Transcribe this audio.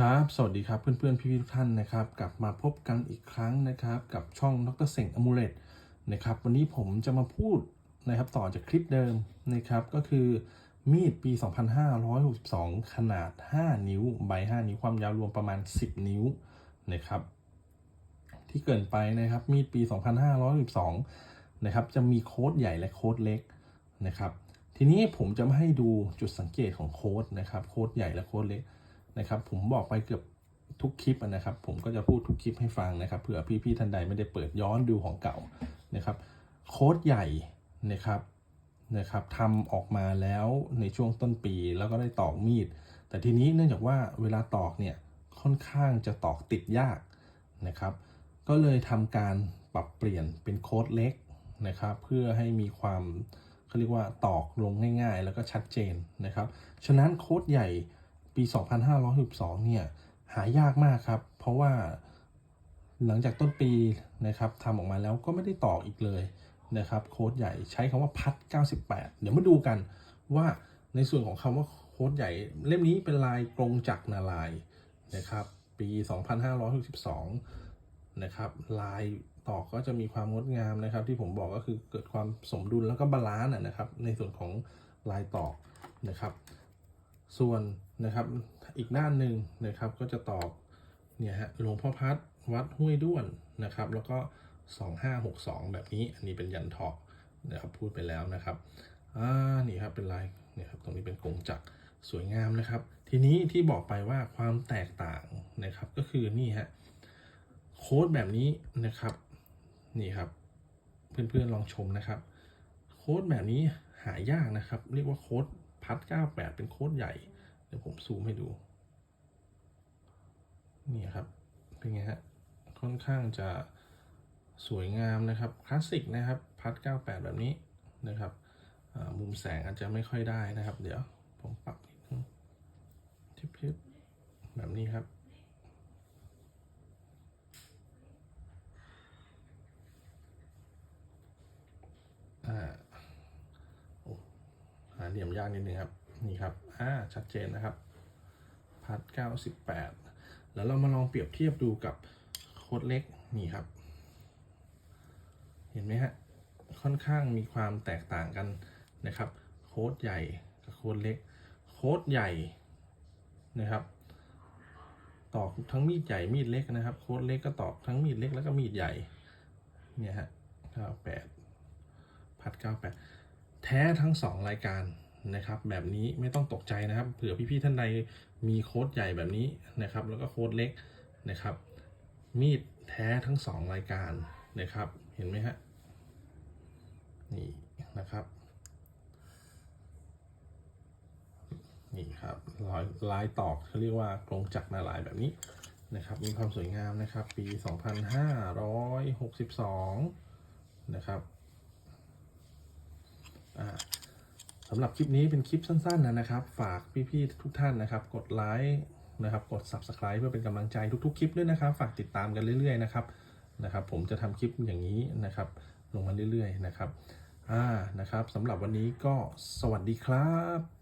ครับ สวัสดีครับเพื่อนๆ พี่ๆทุกท่านนะครับ กลับมาพบกันอีกครั้งนะครับ กับช่องดรเสงอมูเลตนะครับ วันนี้ผมจะมาพูดนะครับต่อจากคลิปเดิมนะครับ ก็คือมีดปี 2562 ขนาด 5 นิ้ว ใบ 5 นิ้ว ความยาวรวมประมาณ 10 นิ้วนะครับ ที่เกินไปนะครับ มีดปี 2512นะครับ จะมีโค้ดใหญ่และโค้ดเล็กนะครับ ทีนี้ผมจะมาให้ดูจุดสังเกตของโค้ดนะครับ โค้ดใหญ่และโค้ดเล็ก นะครับ ผมบอกไปเกือบทุกคลิปนะครับ ผมก็จะพูดทุกคลิปให้ฟังนะครับเผื่อพี่ๆท่านใดไม่ได้เปิดย้อนดูของเก่านะครับ โค้ดใหญ่นะครับนะครับทำออกมาแล้วในช่วงต้นปีแล้วก็ได้ตอกมีด แต่ทีนี้เนื่องจากว่าเวลาตอกเนี่ยค่อนข้างจะตอกติดยากนะครับ ก็เลยทำการปรับเปลี่ยนเป็นโค้ดเล็กนะครับ เพื่อให้มีความเขาเรียกว่าตอกลงง่าย ๆ แล้วก็ชัดเจนนะครับ ฉะนั้นโค้ดใหญ่ ปี 2562เนี่ยหายากมากครับ เพราะว่าหลังจากต้นปีนะครับทำออกมาแล้วก็ไม่ได้ต่ออีกเลยนะครับโค้ดใหญ่ใช้คำว่าพัด 98 เดี๋ยวมาดูกันว่าในส่วนของคำว่าโค้ดใหญ่ เล่มนี้เป็นลายกรงจักรนาลายนะครับปี 2562นะครับลายตอกก็จะมีความงดงามนะครับ ที่ผมบอกก็คือเกิดความสมดุลแล้วก็บาลานซ์นะครับ ในส่วนของลายตอกนะครับ ส่วน นะครับ อีกด้านหนึ่งนะครับก็จะตอกเนี่ยฮะหลวงพ่อพัดวัดห้วยด้วนนะครับ แล้วก็ 2562 แบบนี้อันนี้เป็นยันเถาะนะครับพูดไปแล้วนะครับอ่านี่ครับเป็นลายเนี่ยครับตรงนี้เป็นกงจักรสวยงามนะครับ ทีนี้ที่บอกไปว่าความแตกต่างนะครับก็คือนี่ฮะโค้ดแบบนี้นะครับนี่ครับ เพื่อนๆลองชมนะครับ โค้ดแบบนี้หายากนะครับ เรียกว่าโค้ดพัด98 เป็นโค้ดใหญ่ ดี๋ยวผมซูมให้ดู นี่ครับ เป็นไงฮะ ค่อนข้างจะสวยงามนะครับ คลาสสิกนะครับ พัด 98 แบบนี้นะครับมุมแสงอาจจะไม่ค่อยได้นะครับ เดี๋ยวผมปรับนิดนึงทิบๆแบบนี้ครับอ่าโอ้หาเหลี่ยมยากนิดนึงครับ นี่ครับอ่าชัดเจนนะครับพัด98แล้วเรามาลองเปรียบเทียบดูกับโค้ดเล็กนี่ครับ เห็นไหมฮะค่อนข้างมีความแตกต่างกันนะครับ โค้ดใหญ่กับโค้ดเล็ก โค้ดใหญ่นะครับตอกทั้งมีดใหญ่มีดเล็กนะครับ โค้ดเล็กก็ตอกทั้งมีดเล็กแล้วก็มีดใหญ่เนี่ยฮะ98พัด98แท้ทั้ง2รายการ นะครับ แบบนี้ไม่ต้องตกใจนะครับ เผื่อพี่ๆท่านใดมีโค้ดใหญ่แบบนี้นะครับ แล้วก็โค้ดเล็กนะครับ มีดแท้ทั้ง 2 รายการนะครับ เห็นไหมฮะนี่นะครับนี่ครับลายลายตอกเขาเรียกว่ากรงจักรนาลายแบบนี้นะครับ มีความสวยงามนะครับ ปี 2562 นะครับอ่า สำหรับคลิปนี้เป็นคลิปสั้นๆนะครับ ฝากพี่ๆทุกท่านนะครับ กดไลค์นะครับกด Subscribe เพื่อเป็นกำลังใจทุกๆคลิปด้วยนะครับ ฝากติดตามกันเรื่อยๆนะครับนะครับ ผมจะทำคลิปอย่างนี้นะครับ ลงมาเรื่อยๆนะครับอ่านะครับสำหรับวันนี้ก็สวัสดีครับ